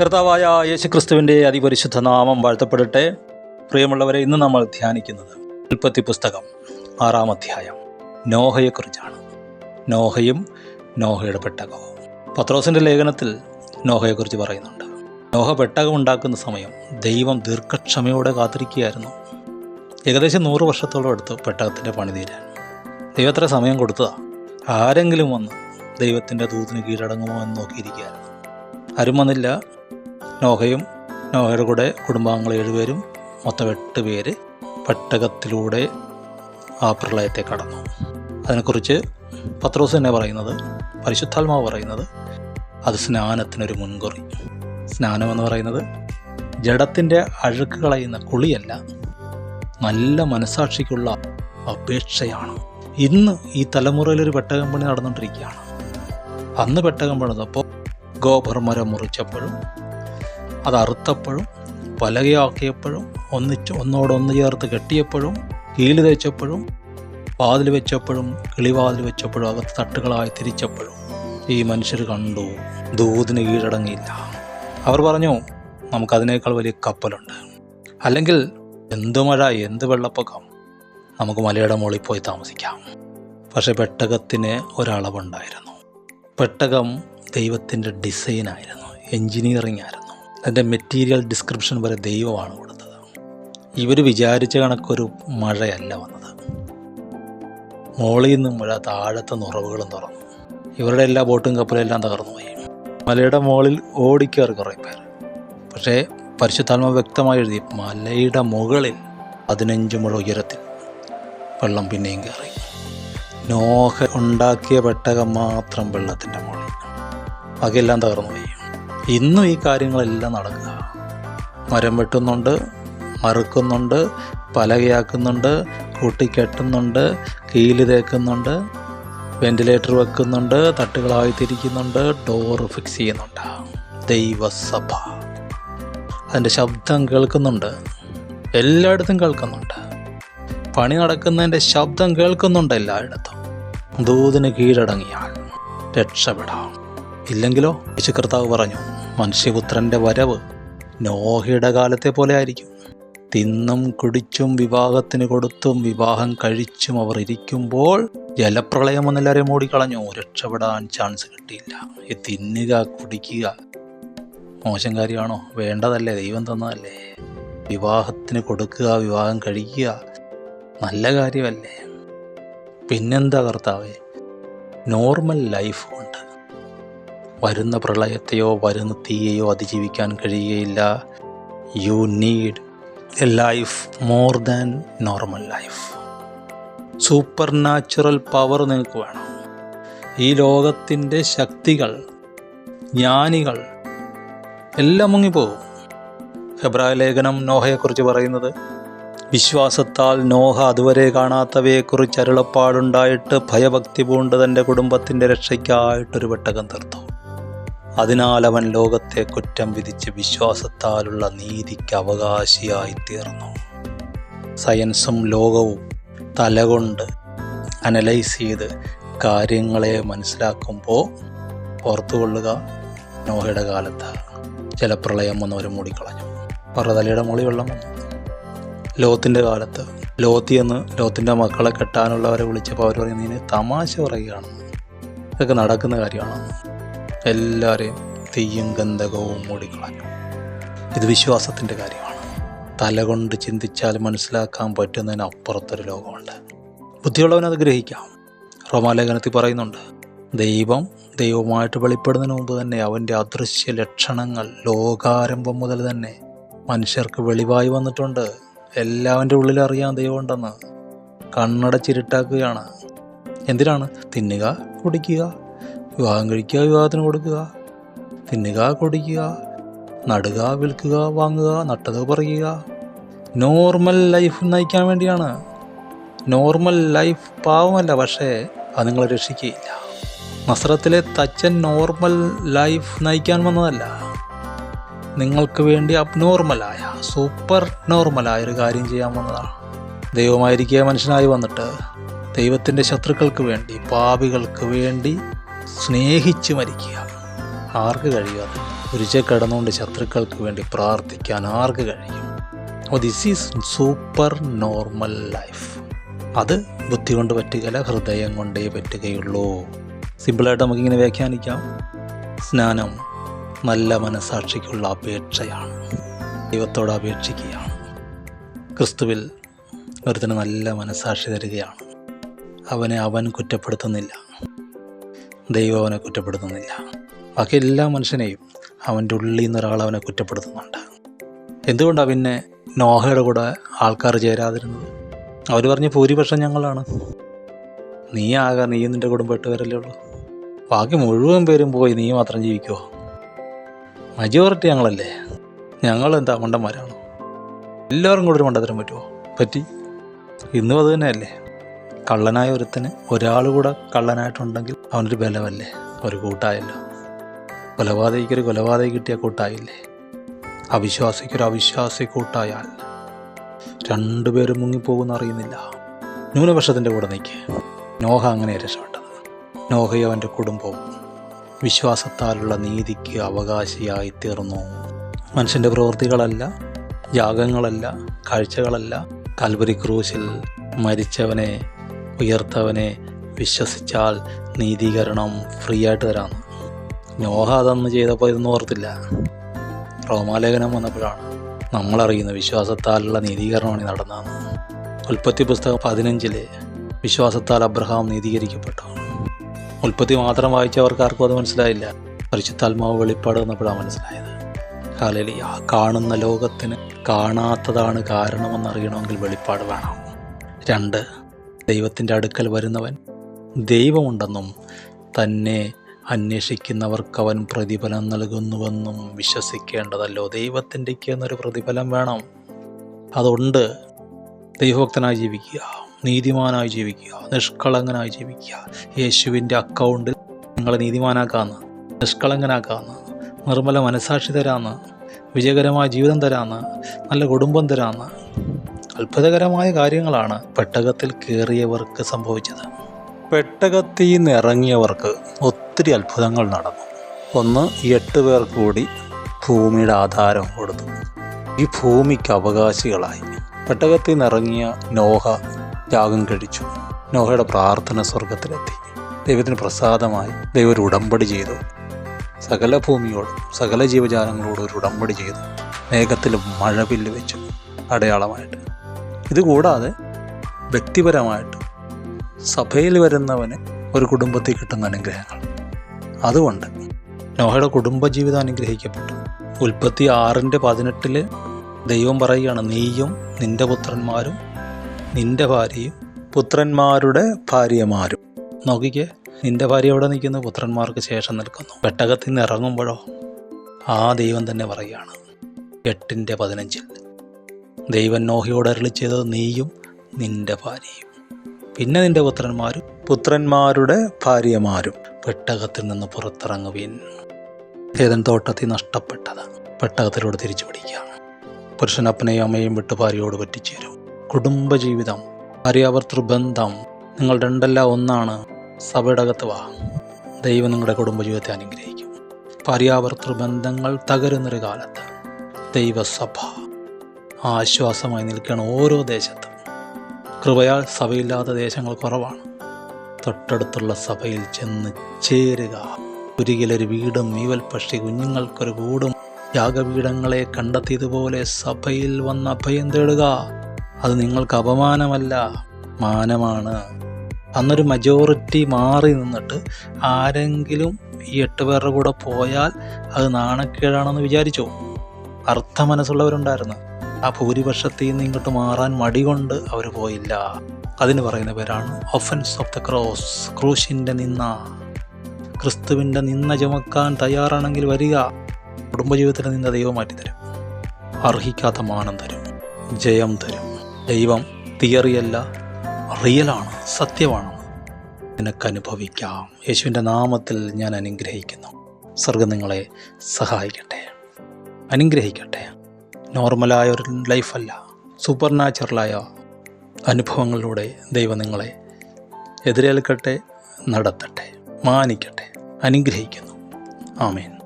കർത്താവായ യേശുക്രിസ്തുവിന്റെ അതിപരിശുദ്ധ നാമം വാഴ്ത്തപ്പെടട്ടെ. പ്രിയമുള്ളവരെ ഇന്ന് നമ്മൾ ധ്യാനിക്കുന്നത് ഉൽപ്പത്തി പുസ്തകം ആറാം അധ്യായം. നോഹയെക്കുറിച്ചാണ്. നോഹയും നോഹയുടെ പെട്ടകവും. പത്രോസിന്റെ ലേഖനത്തിൽ നോഹയെക്കുറിച്ച് പറയുന്നുണ്ട്. നോഹ പെട്ടകം ഉണ്ടാക്കുന്ന സമയം ദൈവം ദീർഘക്ഷമയോടെ കാത്തിരിക്കുകയായിരുന്നു. ഏകദേശം നൂറ് വർഷത്തോളം എടുത്തു പെട്ടകത്തിന്റെ പണി തീരാൻ. ദൈവത്ര സമയം കൊടുത്തതാ? ആരെങ്കിലും വന്ന് ദൈവത്തിന്റെ ദൂതിന് കീഴടങ്ങുമോ എന്ന് നോക്കിയിരിക്കുകയായിരുന്നു. ആരും വന്നില്ല. നോഹയും നോഹയുടെ കൂടെ കുടുംബാംഗങ്ങൾ ഏഴുപേരും മൊത്തം എട്ട് പേര് പട്ടകത്തിലൂടെ ആ പ്രളയത്തെ കടന്നു. അതിനെക്കുറിച്ച് പത്രോസ് തന്നെ പറയുന്നത് പരിശുദ്ധാത്മാവ് പറയുന്നത് അത് സ്നാനത്തിനൊരു മുൻകുറി. സ്നാനം എന്ന് പറയുന്നത് ജഡത്തിന്റെ അഴുക്ക് കളയുന്ന കുളിയല്ല നല്ല മനസാക്ഷിക്കുള്ള അപേക്ഷയാണ്. ഇന്ന് ഈ തലമുറയിലൊരു പെട്ടകം പണി നടന്നുകൊണ്ടിരിക്കുകയാണ്. അന്ന് പെട്ടകം പണിതപ്പോൾ ഗോപർമരം മുറിച്ചപ്പോഴും അത് അറുത്തപ്പോഴും പലകയാക്കിയപ്പോഴും ഒന്നിച്ച് ഒന്നോടൊന്ന് ചേർത്ത് കെട്ടിയപ്പോഴും കീൽ തേച്ചപ്പോഴും വാതിൽ വെച്ചപ്പോഴും കിളിവാതിൽ വെച്ചപ്പോഴും അകത്ത് തട്ടുകളായി തിരിച്ചപ്പോഴും ഈ മനുഷ്യർ കണ്ടു. ദൂതിന് കീഴടങ്ങിയില്ല. അവർ പറഞ്ഞു നമുക്കതിനേക്കാൾ വലിയ കപ്പലുണ്ട്. അല്ലെങ്കിൽ എന്ത് മഴ എന്ത് വെള്ളപ്പൊക്കം നമുക്ക് മലയുടെ മുകളിൽ പോയി താമസിക്കാം. പക്ഷെ പെട്ടകത്തിന് ഒരളവുണ്ടായിരുന്നു. പെട്ടകം ദൈവത്തിന്റെ ഡിസൈനായിരുന്നു എൻജിനീയറിംഗ് ആയിരുന്നു. അതിന്റെ മെറ്റീരിയൽ ഡിസ്ക്രിപ്ഷൻ വരെ ദൈവമാണ് കൊടുത്തത്. ഇവർ വിചാരിച്ച കണക്കൊരു മഴയല്ല വന്നത്. മോളിൽ നിന്നും മഴ താഴത്തെ നുറവുകളും തുറന്നു. ഇവരുടെ എല്ലാ ബോട്ടും കപ്പലും എല്ലാം തകർന്നു പോയി. മലയുടെ മുകളിൽ ഓടിക്കയറി കുറേ പേർ പക്ഷേ പരിശുദ്ധാത്മ വ്യക്തമായി എഴുതി മലയുടെ മുകളിൽ പതിനഞ്ച് മുഴ ഉയരത്തിൽ വെള്ളം പിന്നെയും കയറി നോഹ ഉണ്ടാക്കിയ പെട്ടകം മാത്രം വെള്ളത്തിന്റെ മുകളിൽ. ബാക്കിയെല്ലാം തകർന്നു പോയി. ഇന്നും ഈ കാര്യങ്ങളെല്ലാം നടക്കുക. മരം വെട്ടുന്നുണ്ട് മറുക്കുന്നുണ്ട് പലകയാക്കുന്നുണ്ട് കൂട്ടിക്കെട്ടുന്നുണ്ട് കീൽ തേക്കുന്നുണ്ട് വെന്റിലേറ്റർ വെക്കുന്നുണ്ട് തട്ടുകളായി തിരിക്കുന്നുണ്ട് ഡോറ് ഫിക്സ് ചെയ്യുന്നുണ്ട്. ദൈവസഭ. അതിന്റെ ശബ്ദം കേൾക്കുന്നുണ്ട്. എല്ലായിടത്തും കേൾക്കുന്നുണ്ട്. പണി നടക്കുന്നതിന്റെ ശബ്ദം കേൾക്കുന്നുണ്ട് എല്ലായിടത്തും. ദൂതിന് കീഴടങ്ങിയാൽ രക്ഷപ്പെടാം. ഇല്ലെങ്കിലോ? യേശു കർത്താവ് പറഞ്ഞു മനുഷ്യപുത്രന്റെ വരവ് നോഹയുടെ കാലത്തെ പോലെ ആയിരിക്കും. തിന്നും കുടിച്ചും വിവാഹത്തിന് കൊടുത്തും വിവാഹം കഴിച്ചും അവർ ഇരിക്കുമ്പോൾ ജലപ്രളയം എന്നെല്ലാവരെയും മൂടിക്കളഞ്ഞു. രക്ഷപ്പെടാൻ ചാൻസ് കിട്ടിയില്ല. ഈ തിന്നുക കുടിക്കുക. മോശം കാര്യമാണോ? വേണ്ടതല്ലേ? ദൈവം തന്നതല്ലേ? വിവാഹത്തിന് കൊടുക്കുക വിവാഹം കഴിക്കുക. നല്ല കാര്യമല്ലേ? പിന്നെന്താ കർത്താവേ? നോർമൽ ലൈഫ് കൊണ്ട് വരുന്ന പ്രളയത്തെയോ വരുന്ന തീയെയോ അതിജീവിക്കാൻ കഴിയുകയില്ല. You need a life more than normal life super natural power നിങ്ങൾക്ക് വേണം. ഈ ലോകത്തിന്റെ ശക്തികൾ ജ്ഞാനികൾ എല്ലാം മുങ്ങിപ്പോകും. ഹെബ്രായ ലേഖനം നോഹയെക്കുറിച്ച് പറയുന്നത് വിശ്വാസത്താൽ നോഹ അതുവരെ കാണാത്തവയെക്കുറിച്ച് അരുളപ്പാടുണ്ടായിട്ട് ഭയഭക്തി പൂണ്ട് തന്റെ കുടുംബത്തിന്റെ രക്ഷയ്ക്കായിട്ടൊരു വെട്ടകം തീർത്തു. അതിനാൽ അവൻ ലോകത്തെ കുറ്റം വിധിച്ച് വിശ്വാസത്താലുള്ള നീതിക്ക് അവകാശിയായി തീർന്നു സയൻസും ലോകവും തലകൊണ്ട് അനലൈസ് ചെയ്ത് കാര്യങ്ങളെ മനസ്സിലാക്കുമ്പോൾ ഓർത്തുകൊള്ളുക നോഹയുടെ കാലത്ത്. ജലപ്രളയം വന്നവർ മൂടിക്കളഞ്ഞു. പർവതലയുടെ മൂളി വെള്ളം വന്നു. ലോത്തിന്റെ കാലത്ത് ലോത്തി എന്ന് ലോത്തിന്റെ മക്കളെ കെട്ടാനുള്ളവരെ വിളിച്ചപ്പോൾ അവർ പറയുന്നതിന് തമാശ പറയുകയാണ്. ഇതൊക്കെ നടക്കുന്ന കാര്യമാണ്. എല്ലാവരെയും തീയും ഗന്ധകവും മൂടിക്കളഞ്ഞു. ഇത് വിശ്വാസത്തിന്റെ കാര്യമാണ്. തലകൊണ്ട് ചിന്തിച്ചാൽ മനസ്സിലാക്കാൻ പറ്റുന്നതിന് അപ്പുറത്തൊരു ലോകമുണ്ട്. ബുദ്ധിയുള്ളവനത് ഗ്രഹിക്കാം. റോമാലേഖനത്തിൽ പറയുന്നുണ്ട് ദൈവം ദൈവമായിട്ട് വെളിപ്പെടുന്നതിന് മുമ്പ് തന്നെ അവന്റെ അദൃശ്യ ലക്ഷണങ്ങൾ ലോകാരംഭം മുതൽ തന്നെ മനുഷ്യർക്ക് വെളിവായി വന്നിട്ടുണ്ട്. എല്ലാവന്റെ ഉള്ളിൽ അറിയാൻ ദൈവമുണ്ടെന്ന് കണ്ണടച്ചിരുട്ടാക്കുകയാണ്. എന്തിനാണ്? തിന്നുക കുടിക്കുക വിവാഹം കഴിക്കുക വിവാഹത്തിന് കൊടുക്കുക. തിന്നുക കൊടിക്കുക നടുക വിൽക്കുക വാങ്ങുക നട്ടത് പറയുക നോർമൽ ലൈഫ് നയിക്കാൻ വേണ്ടിയാണ്. നോർമൽ ലൈഫ് പാവമല്ല പക്ഷേ അത് നിങ്ങളെ രക്ഷിക്കുകയില്ല. നസ്രത്തിലെ തച്ചൻ നോർമൽ ലൈഫ് നയിക്കാൻ വന്നതല്ല. നിങ്ങൾക്ക് വേണ്ടി അബ്നോർമലായ സൂപ്പർ നോർമലായ ഒരു കാര്യം ചെയ്യാൻ വന്നതാണ്. ദൈവമായിരിക്കുക മനുഷ്യനായി വന്നിട്ട് ദൈവത്തിന്റെ ശത്രുക്കൾക്ക് വേണ്ടി പാപികൾക്ക് വേണ്ടി സ്നേഹിച്ച് മരിക്കുക. ആർക്ക് കഴിയാതെ കുരിശെ കിടന്നുകൊണ്ട് ശത്രുക്കൾക്ക് വേണ്ടി പ്രാർത്ഥിക്കാൻ ആർക്ക് കഴിയും? This is super normal life അത് ബുദ്ധി കൊണ്ട് പറ്റുകയില്ല ഹൃദയം കൊണ്ടേ പറ്റുകയുള്ളൂ. സിമ്പിളായിട്ട് നമുക്കിങ്ങനെ വ്യാഖ്യാനിക്കാം. സ്നാനം നല്ല മനസാക്ഷിക്കുള്ള അപേക്ഷയാണ്. ദൈവത്തോട് അപേക്ഷിക്കുകയാണ്. ക്രിസ്തുവിൽ ഒരുത്തിന് നല്ല മനസാക്ഷി തരികയാണ്. അവനെ അവൻ കുറ്റപ്പെടുത്തുന്നില്ല. ദൈവം അവനെ കുറ്റപ്പെടുത്തുന്നില്ല. ബാക്കി എല്ലാ മനുഷ്യനെയും അവന്റെ ഉള്ളിൽ നിന്ന് ഒരാൾ അവനെ കുറ്റപ്പെടുത്തുന്നുണ്ട്. എന്തുകൊണ്ടാണ് പിന്നെ നോഹയുടെ കൂടെ ആൾക്കാർ ചേരാതിരുന്നത്? അവർ പറഞ്ഞ ഭൂരിപക്ഷം ഞങ്ങളാണ്. നീ ആകാൻ നീ നിന്റെ കുടുംബമായിട്ട് ഉള്ളൂ. ബാക്കി മുഴുവൻ പേരും പോയി നീ മാത്രം ജീവിക്കുമോ മജോറിറ്റി ഞങ്ങളല്ലേ. ഞങ്ങൾ എന്താ മണ്ടന്മാരാണോ? എല്ലാവരും കൂടെ ഒരു മണ്ടത്തരം പറ്റുമോ പറ്റി. ഇന്നും അത് തന്നെയല്ലേ? കള്ളനായ ഒരുത്തന് ഒരാൾ കൂടെ കള്ളനായിട്ടുണ്ടെങ്കിൽ അവനൊരു ബലമല്ലേ? ഒരു കൂട്ടായല്ലോ. കൊലപാതകിക്കൊരു കൊലപാതക കിട്ടിയ കൂട്ടായില്ലേ? അവിശ്വാസിക്കൊരു അവിശ്വാസി കൂട്ടായാൽ രണ്ടുപേരും മുങ്ങിപ്പോകുമെന്ന് അറിയുന്നില്ല. ന്യൂനപക്ഷത്തിന്റെ കൂടെ നിൽക്കുക നോഹ അങ്ങനെ രക്ഷപ്പെട്ടത്. നോഹയും അവന്റെ കുടുംബവും വിശ്വാസത്താലുള്ള നീതിക്ക് അവകാശിയായി തീർന്നു. മനുഷ്യന്റെ പ്രവൃത്തികളല്ല യാഗങ്ങളല്ല കാഴ്ചകളല്ല. കാൽവരി ക്രൂശിൽ മരിച്ചവനെ ഉയർത്തവനെ വിശ്വസിച്ചാൽ നീതീകരണം ഫ്രീ ആയിട്ട് തരാമെന്ന് നോഹ അതൊന്ന് ചെയ്തപ്പോൾ ഇതൊന്നും ഓർത്തില്ല. റോമാലേഖനം വന്നപ്പോഴാണ് നമ്മളറിയുന്ന വിശ്വാസത്താലുള്ള നീതീകരണമാണ് നടന്നതെന്ന് ഉൽപ്പത്തി പുസ്തകം പതിനഞ്ചിലെ വിശ്വാസത്താൽ അബ്രഹാം നീതീകരിക്കപ്പെട്ടു. ഉൽപ്പത്തി മാത്രം വായിച്ചവർക്ക് ആർക്കും അത് മനസ്സിലായില്ല. പരിശുദ്ധാത്മാവ് വെളിപ്പാട് വന്നപ്പോഴാണ് മനസ്സിലായത്. ആ കാണുന്ന ലോകത്തിന് കാണാത്തതാണ് കാരണമെന്നറിയണമെങ്കിൽ വെളിപ്പാട് വേണം. രണ്ട് ദൈവത്തിന്റെ അടുക്കൽ വരുന്നവൻ ദൈവമുണ്ടെന്നും തന്നെ അന്വേഷിക്കുന്നവർക്ക് അവൻ പ്രതിഫലം നൽകുന്നുവെന്നും വിശ്വസിക്കേണ്ടതല്ലോ. ദൈവത്തിന്റെക്ക് എന്നൊരു പ്രതിഫലം വേണം. അതുകൊണ്ട് ദൈവഭക്തനായി ജീവിക്കുക നീതിമാനായി ജീവിക്കുക നിഷ്കളങ്കനായി ജീവിക്കുക. യേശുവിന്റെ അക്കൗണ്ടിൽ നിങ്ങളെ നീതിമാനാക്കാന്ന് നിഷ്കളങ്കനാക്കാന്ന് നിർമ്മല മനസാക്ഷി തരാന്ന് വിജയകരമായ ജീവിതം തരാന്ന് നല്ല കുടുംബം തരാന്ന് അത്ഭുതകരമായ കാര്യങ്ങളാണ് പെട്ടകത്തിൽ കയറിയവർക്ക് സംഭവിച്ചത്. പെട്ടകത്തിൽ നിന്ന് ഇറങ്ങിയവർക്ക് ഒത്തിരി അത്ഭുതങ്ങൾ നടന്നു. ഒന്ന് എട്ട് പേർ കൂടി ഭൂമിയുടെ ആധാരം കൊടുത്തു. ഈ ഭൂമിക്ക് അവകാശികളായി. പെട്ടകത്തിൽ നിന്ന് ഇറങ്ങിയ നോഹ യാഗം കഴിച്ചു. നോഹയുടെ പ്രാർത്ഥന സ്വർഗത്തിലെത്തി ദൈവത്തിന് പ്രസാദമായി ദൈവം ഒരു ഉടമ്പടി ചെയ്തു. സകല ഭൂമിയോടും സകല ജീവജാലങ്ങളോടും ഒരു ഉടമ്പടി ചെയ്തു. മേഘത്തിൽ മഴവില്ല് വെച്ചു. അടയാളമായിട്ട്. ഇതുകൂടാതെ വ്യക്തിപരമായിട്ട് സഭയിൽ വരുന്നവന് ഒരു കുടുംബത്തിൽ കിട്ടുന്ന അനുഗ്രഹങ്ങൾ. അതുകൊണ്ട് നോഹയുടെ കുടുംബജീവിതം അനുഗ്രഹിക്കപ്പെട്ടു. ഉൽപ്പത്തി ആറിന്റെ പതിനെട്ടിൽ ദൈവം പറയുകയാണ് നീയും നിന്റെ പുത്രന്മാരും നിന്റെ ഭാര്യയും പുത്രന്മാരുടെ ഭാര്യമാരും. നോക്കിക്കേ നിന്റെ ഭാര്യ എവിടെ നിൽക്കുന്നു? പുത്രന്മാർക്ക് ശേഷം നിൽക്കുന്നു. പെട്ടകത്തിൽ നിന്ന് ഇറങ്ങുമ്പോഴോ ആ ദൈവം തന്നെ പറയുകയാണ് എട്ടിന്റെ പതിനഞ്ചിൽ ദൈവൻ നോഹയോട് അരളി ചെയ്തത് നീയും നിന്റെ ഭാര്യയും. പിന്നെ നിന്റെ പുത്രന്മാരും പുത്രന്മാരുടെ ഭാര്യമാരും പെട്ടകത്തിൽ നിന്ന് പുറത്തിറങ്ങുവിൻ. ഏതൻ തോട്ടത്തിൽ നഷ്ടപ്പെട്ടത് പെട്ടകത്തിലൂടെ തിരിച്ചു പിടിക്കുക പുരുഷൻ അപ്പനെയും അമ്മയും വിട്ട് ഭാര്യയോട് പറ്റിച്ചേരും. കുടുംബജീവിതം ഭാര്യാഭർത്തൃ ബന്ധം നിങ്ങൾ രണ്ടല്ല ഒന്നാണ്. സഭയുടെ അകത്ത് വാ. ദൈവം നിങ്ങളുടെ കുടുംബജീവിതത്തെ അനുഗ്രഹിക്കും. ഭാര്യാഭർത്തൃ ബന്ധങ്ങൾ തകരുന്നൊരു കാലത്ത് ദൈവസഭ ആശ്വാസമായി നിൽക്കുകയാണ് ഓരോ ദേശത്തും. കൃപയാൽ സഭയില്ലാത്ത ദേശങ്ങൾ കുറവാണ്. തൊട്ടടുത്തുള്ള സഭയിൽ ചെന്ന് ചേരുക. ഒരിക്കലൊരു വീടും മീവൽ പക്ഷി കുഞ്ഞുങ്ങൾക്കൊരു കൂടും. യാഗപീഠങ്ങളെ കണ്ടെത്തിയതുപോലെ സഭയിൽ വന്ന് അഭയം തേടുക. അത് നിങ്ങൾക്ക് അപമാനമല്ല മാനമാണ്. അന്നൊരു മജോറിറ്റി മാറി നിന്നിട്ട് ആരെങ്കിലും ഈ എട്ട് പേരുടെ കൂടെ പോയാൽ അത് നാണക്കേടാണെന്ന് വിചാരിച്ചോ? അർത്ഥ മനസ്സുള്ളവരുണ്ടായിരുന്നു ആ ഭൂരിപക്ഷത്തിൽ നിന്ന് ഇങ്ങോട്ട് മാറാൻ മടി കൊണ്ട് അവർ പോയില്ല. അതിന് പറയുന്ന പേരാണ് ഒഫൻസ് ഓഫ് ദ ക്രോസ് ക്രൂശിന്റെ നിന്ന ക്രിസ്തുവിന്റെ നിന്ന ചുമക്കാൻ തയ്യാറാണെങ്കിൽ വരിക. കുടുംബജീവിതത്തിൽ നിന്ന് ദൈവം മാറ്റിത്തരും. അർഹിക്കാത്ത മാനം തരും. ജയം തരും. ദൈവം തിയറിയല്ല റിയലാണ് സത്യമാണ്. നിനക്കനുഭവിക്കാം യേശുവിന്റെ നാമത്തിൽ ഞാൻ അനുഗ്രഹിക്കുന്നു. സ്വർഗം നിങ്ങളെ സഹായിക്കട്ടെ. അനുഗ്രഹിക്കട്ടെ. നോർമലായ ഒരു ലൈഫല്ല. സൂപ്പർ നാച്ചുറലായ അനുഭവങ്ങളിലൂടെ ദൈവം നിങ്ങളെ എതിരേൽക്കട്ടെ നടത്തട്ടെ മാനിക്കട്ടെ അനുഗ്രഹിക്കുന്നു. ആമേൻ.